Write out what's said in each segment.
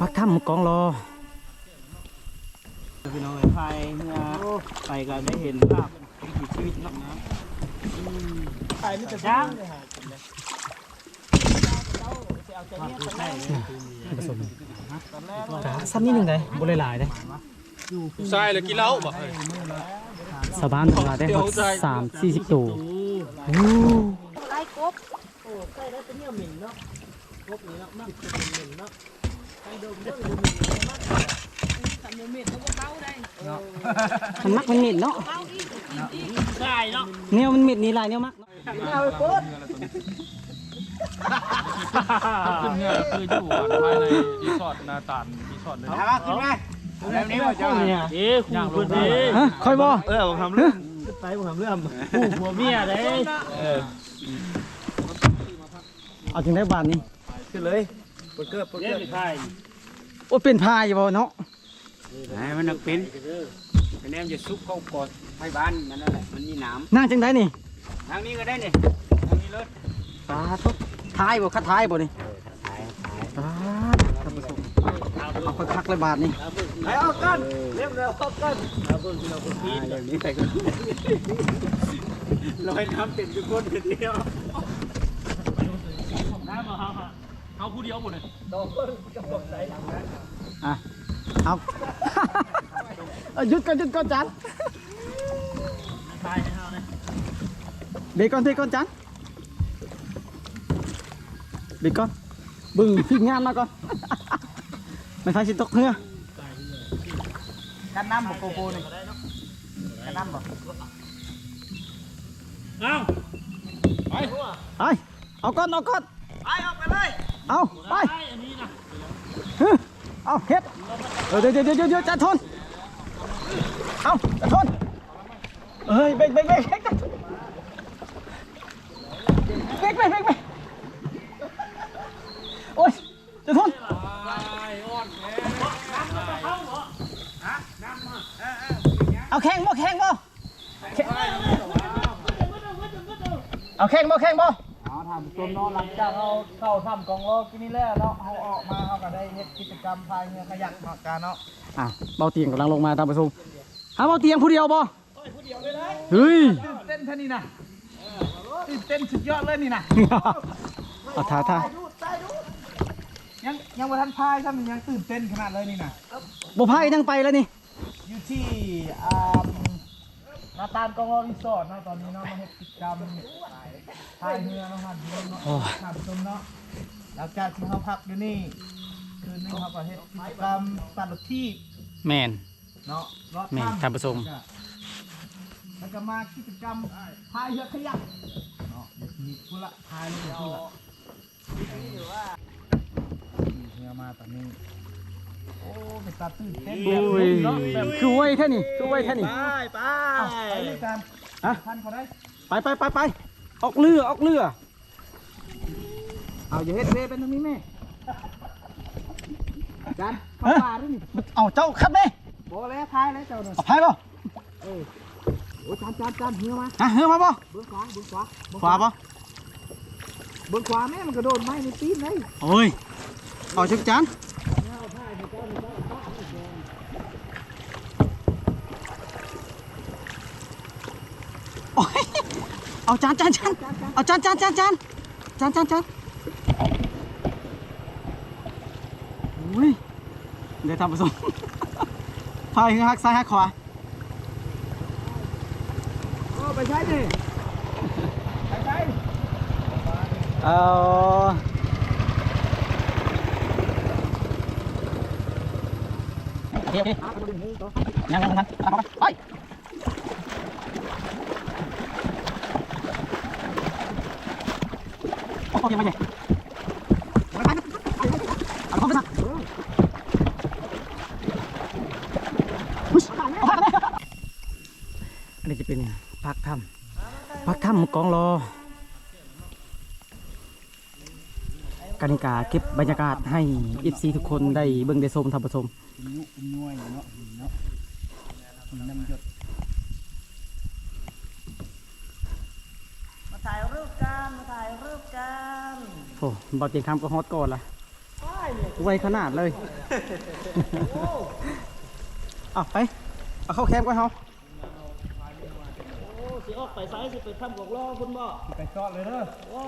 พักถ้ำกองรอพี่น้องไทยไปกันได้เห็นภาพชีวิตนักน้ำไปยนี่จะจ้างเลยฮะผสมนิดหนึ่งเลยบริหลายเลยใช่เลยกินเหล้าบ่สบานตลาดได้สามสี่สิบตัวอ้ไล่กบโอ้ใช่แล้วเป็นเนี่ยหมิ่นเนาะกบนี่เนาะมั่งเป็นหมิ่นเนาะ ดเนาะใช่เนาะแนวมันเหม็ดนี่ลายแนวมักขึ้นเนี่ยคืออยู่ภายในรีสอร์ทนาตานรีสอร์ทเลยมาขึ้นมาแล้วนี้ว่าจะเนี่ยเอ๊ะคู่เพื่อนเด้ฮะคอยบ่เออผมทำเรื่องไปผมทำเรื่องคู่ผัวเมียเด้เออเอาถึงได้บาทนี้ขึ้นเลย ปเกิดปเกิดไทยโอ้เป็นพายบ่เนาะไหนมันนักเป็นคะแนนจะซุกเข้ากอดไทยบ้านมันนั่นแหละมันมีหนามนั่งจังได้นี่ทางนี้ก็ได้นี่ทางนี้เลยปลาทุกท้ายบ่คัดท้ายบ่นี่ปลาท่านผู้ชมเอาไปคักเลยบาทนี่ไปเอากันเรียบร้อยเอากันเอาเบิ่งที่เราคนพีเดี๋ยวนี้ไปกันลอยน้ำเป็นทุกคนเดียวน้ำมาเอา เขา ผู้เดียวหมดเลยอะเอาเอาหยุดก่อนหยุดก่อนจันเบรกก่อนเบรกก่อนจันเบรกก่อนบึ้งทีมงานมาก่อนไม่ไฟสิตกเรือกันน้ำบอกโกโก้นี่กันน้ำบอกเอ้าไปไปเอาก่อนเอาก่อนไปออกไปเลย เอาไปเอาเฮ็ดเดี๋ยวเดี๋ยวเดี๋ยวจะทนเอาจะทนเฮ้ยเบรกเบรกเบรกเบรกเบรกเบรกเบรกโอ๊ยจะทนเอาแข้งบ่แข้งบ่เอาแข้งบ่แข้งบ่ เอาทำตัวน้องหลังจากเราเข้าทำกองโลกินนี่แล้วเนาะเขาออกมาเขาก็ได้เฮ็ดกิจกรรมพายเรือขยักมากันเนาะอะเบาเตียงกำลังลงมาตามประสงค์หาเบาเตียงผู้เดียวบ่เฮ้ยตื่นเต้นเท่านี้นะตื่นเต้นสุดยอดเลยนี่นะเอาท่าท่ายังยังว่าทันพายซ้ำยังตื่นเต้นขนาดเลยนี่นะบ่พายนั่งไปแล้วนี่อยู่ที่อ่า นาตานกองโลรีสอร์ทเนาะตอนนี้เนาะมาเฮ็ดกิจกรรมพายเรือเนาะท่านผู้ชมเนาะโอ้ยท่านผู้ชมเนาะหลังจากที่เขาพักอยู่นี่คืนนึงเขาก็เฮ็ดกิจกรรมตัดรถที่แมนเนาะรอบแม่นข้ามท่านผู้ชมแล้วก็มากิจกรรมพายเรือขยักเนาะเดี๋ยวมีพุ่นละพายเรือพุ่นละเรือมาตอนนี้ โอ้เป็นตาตื่นเต้นโอ้ยเนาะแบบคือไว้แท่นี่คือไว้แท่นี่ไปไปไปด้วยกันฮะท่านเขาได้ไปไปไปไปออกเรือออกเรือ เอาอย่าเฮ็ดเวเป็นตรงนี้แม่จานเข้าฮะป่าด้วยนี่เอาเจ้าขับไหมโบแล้วพายแล้วเจ้าหน่อยเอาพายบ่โอ้จานจานจานเหือมาฮะเฮือมาบ่เบื้องขวาเบื้องขวาเบื้องขวาบ่เบื้องขวาแม่มันกระโดดไม้ในตีนเลยโอ้ยเอาจักจาน ờ chán chán chán. Ờ chán chán chán chán. Chán chán chán. Ui để tao vào rồi. Phải hắc sai hắc khóa. Ô, phải sai đi. Phải sai ờ. ờ. Nhanh nhanh nhanh nhanh. Nhanh nhanh nhanh. Nhanh nhanh nhanh nhanh nhanh nhanh nhanh nhanh อุ๊ยเอาเข้าไปอันนี้จะเป็นพักถ้ำพักถ้ำกองรอกานิกาเก็บบรรยากาศให้เอฟซีทุกคนได้เบิ่งได้ชมทับชมยุบน่วยเนาะเนาะน้ำหยดมาถ่าย รูปกันมาถ่ายรูปกันโอ้บอเตียงคำก็ฮอตก่อนละว้ายไวขนาดเลยเอาไป เอาเข้าแคมป์ก่อนเฮาโอ้สิออกไปซ้ายสิไปทำกอกล้อคุณบ่ไปจอดเลยเด้อว้า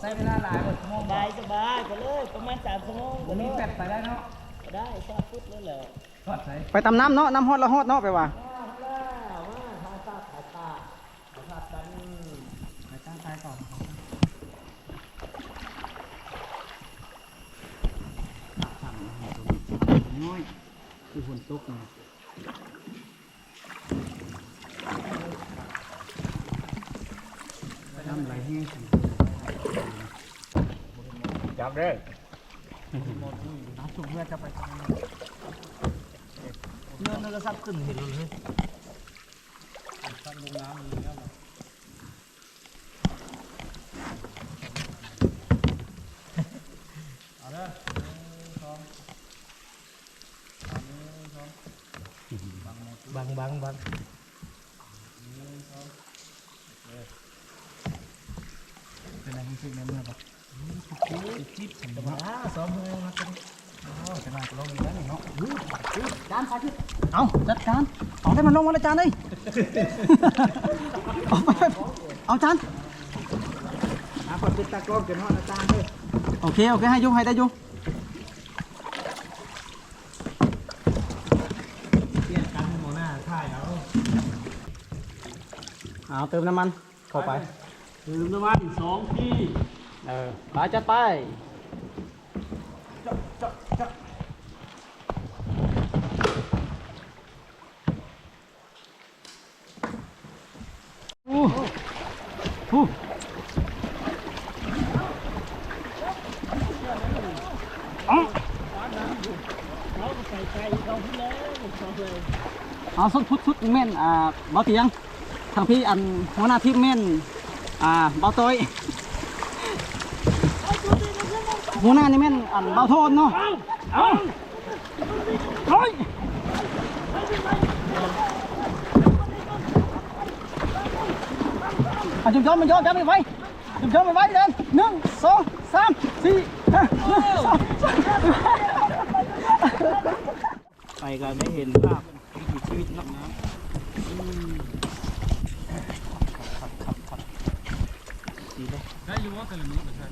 ใช้เวลาหลายกว่าชั่วโมงสบายสบายไปเลยประมาณสามชั่วโมงวันนี้แปดไปได้เนาะได้ทราบพุทธแล้วแหละไปตำน้ำเนาะน้ำฮอดละฮอดเนาะไปว่า ว้าวว่าทาตาขาตาขาตัน ไปตั้งใจก่อนน้อยคือฝนตกนะน้ำไหลแห้งจับได้น้ำสุกเพื่อจะไปทำเนื้อเนื้อซับขึ้นเห็นเลยบัง บังบังเป็นอะไรที่สุดในเมื่อปะจิบแต่ว่าซ้อมมือมาเป็นจะมาลงอีกแล้วเนาะจานพาขึ้นเอาจัดการเอาได้มันลงมาแล้วจานเลยเอาไปเอาจานอะพอติดตากล้องเกินห้องอาจารย์เลยโอเคโอเคให้อยุ่ให้ได้อยุ่เปลี่ยนกันหมดหน้าถ่ายเอา เอาเติมน้ำมันเข้าไป ลืมน้ำมันสองที่เออไปจัดไปอู้หู้เอาเขาใส่ใจเขาพี่แล้วเขาเลยเอาสุดพุดสุดเม่นอ่าเบาเตียง ทางพี่อันหัวหน้าทีมเม่นอ่าเบาต้อยหัวหน้านี่เม่นอันเบาโทนเนาะเอาเฮ้ยอะจุดยอมมันยอมจับไปไว้จุดยอมไปไว้เดินหนึ่งสองสามสี่ห้าหนึ่งสองสามไปกันไม่เห็นภาพวิถีชีวิตเนา ได้อยู่ว่าแต่ละมือไม่ใช่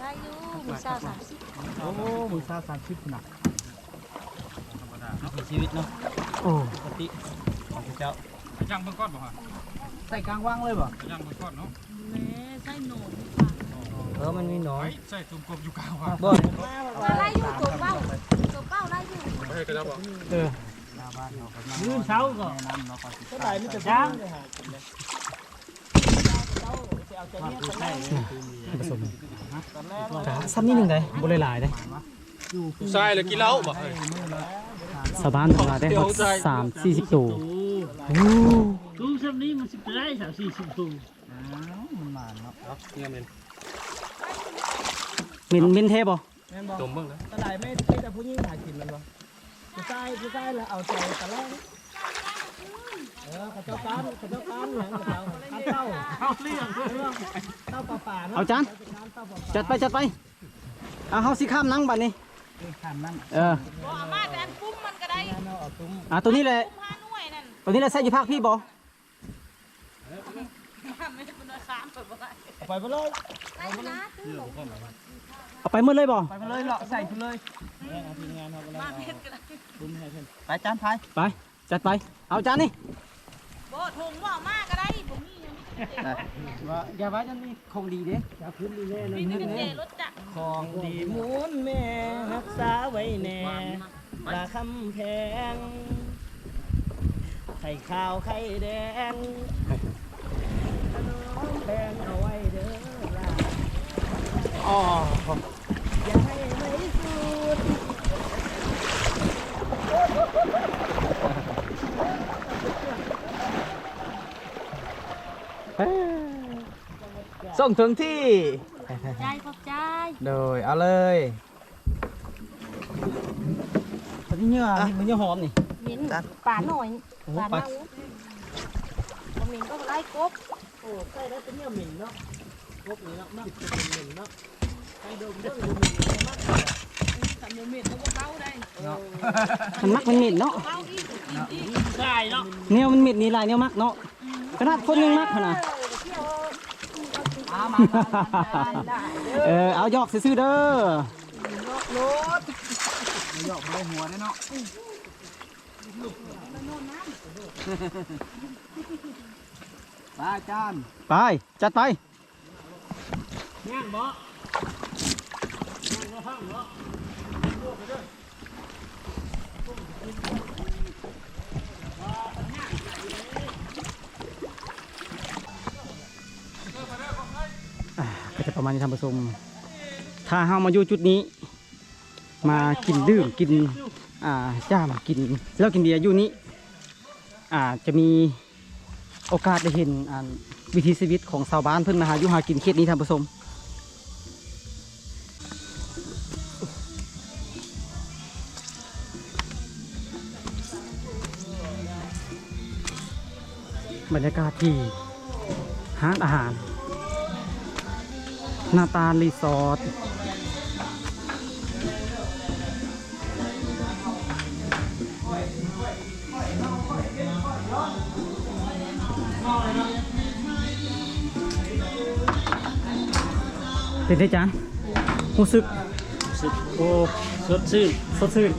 ได้อยู่มีสาสามสิบโอ้มือซาสามสิบหนักธรรมดาวิถีชีวิตเนาะโอ้ปกติของเจ้าย่างเบิ่งก้อนบ่ฮะใส่กลางว่างเลยบ่ย่างเบิ่งก้อนเนาะแม่ใส่หนูเออมันมีหนอไว้ยใส่ตุ่มกบอยู่กลางว่าบ่มาไล่อยู่ตัวเป้าตัวเป้าไล่อยู่ไปให้กระดับบ่เออยืนเช้าก็เท่าไหร่มีแต่ย่าง เลยฮะผสมซ้ำนิดหนึ่งได้บ่หลายๆได้ผู้ชายเลยกินเหล้าบ่สบานของเราได้ครับสามสี่สิบตัวโอ้ตู้ชั้นนี้มันสิบได้สามสี่สิบตู้เนี่ยมันมินมินเทบ่แม่นบอกตุ่มเบิ่งนะเท่าไหร่ไม่ไม่แต่ผู้หญิงหากินมันบ่ผู้ชายผู้ชายแล้วเอาใจตะล่อง เออเขาเจ้าการเขาเจ้าการหลังเขาเจ้ากาเต้าเขาเลี้ยงเรื่องเต้าป่าป่าเนเอาจานจัดไปจัดไปเอาเฮาสิข้ามนั่งบัดนี้ขามนั่นเออบ่อามาแต่อันปุ้มมันก็ได้อาเอาตัวนี้แหละปุ้มห้าหน่วยตัวนี้แหละใส่ยู่ภาคพี่บ่ไม่ได้เป็นสามแบบว่าไปเลยไล่นะตื้อหลงเอาไปหมดเลยบ่ไปเลยเลาะใส่ไปเลยทีมงานเขาไปเลยมาเม็ดก็ได้ตุ้มให้เพิ่นไปจานพายไปจัดไปเอาจานนี่ บ่ถุงบ่ามากก็ได้บ่มีว่าอย่าไว้จันนี่คงดีเด้จะขึ้นดีแน่เลยมีแต่เจรถจักรของดีมูลแม่รักษาไว้แน่ลาคำแพงไข่ขาวไข่แดงขนมแดงเอาไว้เด้อล่ะอ๋ออย่าให้ไม่สุด ส่งถึงที่ ใจขอบใจโดยเอาเลยตัวนี้เนื้อนี่มันเนื้อหอมนี่เหม็นป่าหน่อยโอ้ป่าปลาเน่าบ่เหม็นก็ไล่กบโอ้ใส่ได้เป็นเนี่ยเหม็นเนาะพวกนี้เนาะมันเป็นเหม็นเนาะใส่ดมเรื่องดมเหม็นมากเลยมันมักมันเหม็นเนาะใช่เนาะแนวมันเหม็นนี่ลายแนวมักเนาะ ขนาดคนยังมักขนาดเออเอาหยอกซื่อๆเด้อหยอกไปหัวเนาะปลาจานไปจัดไปย่างบ่ก็จะ ประมาณนี้ท่านผู้ชมถ้าเฮามาอยู่จุดนี้ มากินดื่มกินอ่าจ้ามกินแล้วกินเบียร์อยู่นี้อ่าจะมีโอกาสได้เห็นอ่าวิถีชีวิตของชาวบ้านเพิ่นมาหาอยู่หากินเขตนี้ท่านผู้ชมบรรยากาศที่ห้านอาหาร น้าตาลรีสอร์ทเป็นไงจานรู้สึกสุดโอ้สดชื่นสดชื่น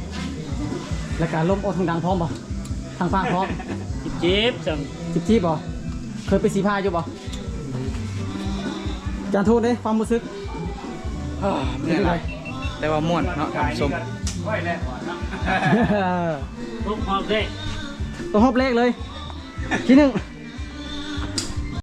และการลมออกทางดังพร้อมบ่ทางฟ้าพร้อมจิบจิบจังจิบจีบบ่เคยไปสีพาอยู่บ่ จานโทษเด้ความรู้สึกเรื่องอะไรแต่ว่าม่วนเนาะท่านผู้ชมลูกพร้อมเด้ตัวฮอบเลขเลยทีหนึ่ง